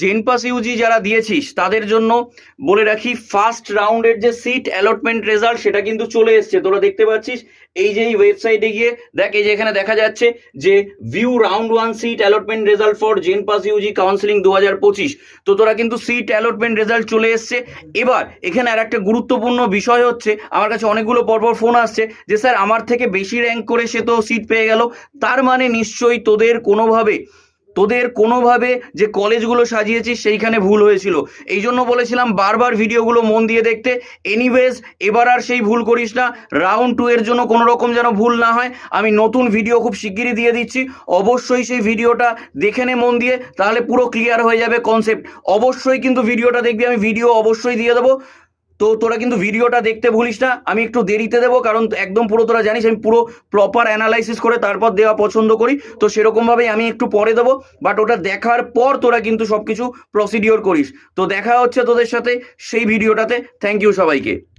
জেনপাস Yuji যারা দিয়েছিস, তাদের জন্য বলে রাখি ফার্স্ট রাউন্ডের যে সিট অ্যালটমেন্ট রেজাল্ট সেটা কিন্তু চলে এসছে। তোরা দেখতে পাচ্ছিস, এই যে এই ওয়েবসাইটে গিয়ে দেখ, এই যে এখানে দেখা যাচ্ছে যে view round one seat allotment result for JENPAS UG counselling দু হাজার পঁচিশ। তো তোরা কিন্তু সিট অ্যালটমেন্ট রেজাল্ট চলে এসছে। এবার এখানে আর একটা গুরুত্বপূর্ণ বিষয় হচ্ছে, আমার কাছে অনেকগুলো পরপর ফোন আসছে যে, স্যার, আমার থেকে বেশি র্যাঙ্ক করে সে তো সিট পেয়ে গেল। তার মানে নিশ্চয়ই তোদের কোনোভাবে তোদের কোনোভাবে যে কলেজগুলো সাজিয়েছিস সেইখানে ভুল হয়েছিল। এই জন্য বলেছিলাম বারবার ভিডিওগুলো মন দিয়ে দেখতে। এনিওয়েজ এবার আর সেই ভুল করিস না। রাউন্ড টু এর জন্য কোনো রকম যেন ভুল না হয়। আমি নতুন ভিডিও খুব শিগগিরই দিয়ে দিচ্ছি। অবশ্যই সেই ভিডিওটা দেখে নে মন দিয়ে, তাহলে পুরো ক্লিয়ার হয়ে যাবে কনসেপ্ট অবশ্যই কিন্তু ভিডিওটা দেখবি, আমি ভিডিও অবশ্যই দিয়ে দেবো। তো তোরা কিন্তু ভিডিওটা দেখতে ভুলিস না, আমি একটু দেরিতে দেবো, কারণ একদম পুরো তোরা জানিস, আমি পুরো প্রপার অ্যানালাইসিস করে তারপর দেওয়া পছন্দ করি, তো সেরকমভাবেই আমি একটু পরে দেবো বাট ওটা দেখার পর তোরা কিন্তু সব কিছু প্রসিডিওর করিস। তো দেখা হচ্ছে তোদের সাথে সেই ভিডিওটাতে থ্যাংক ইউ সবাইকে।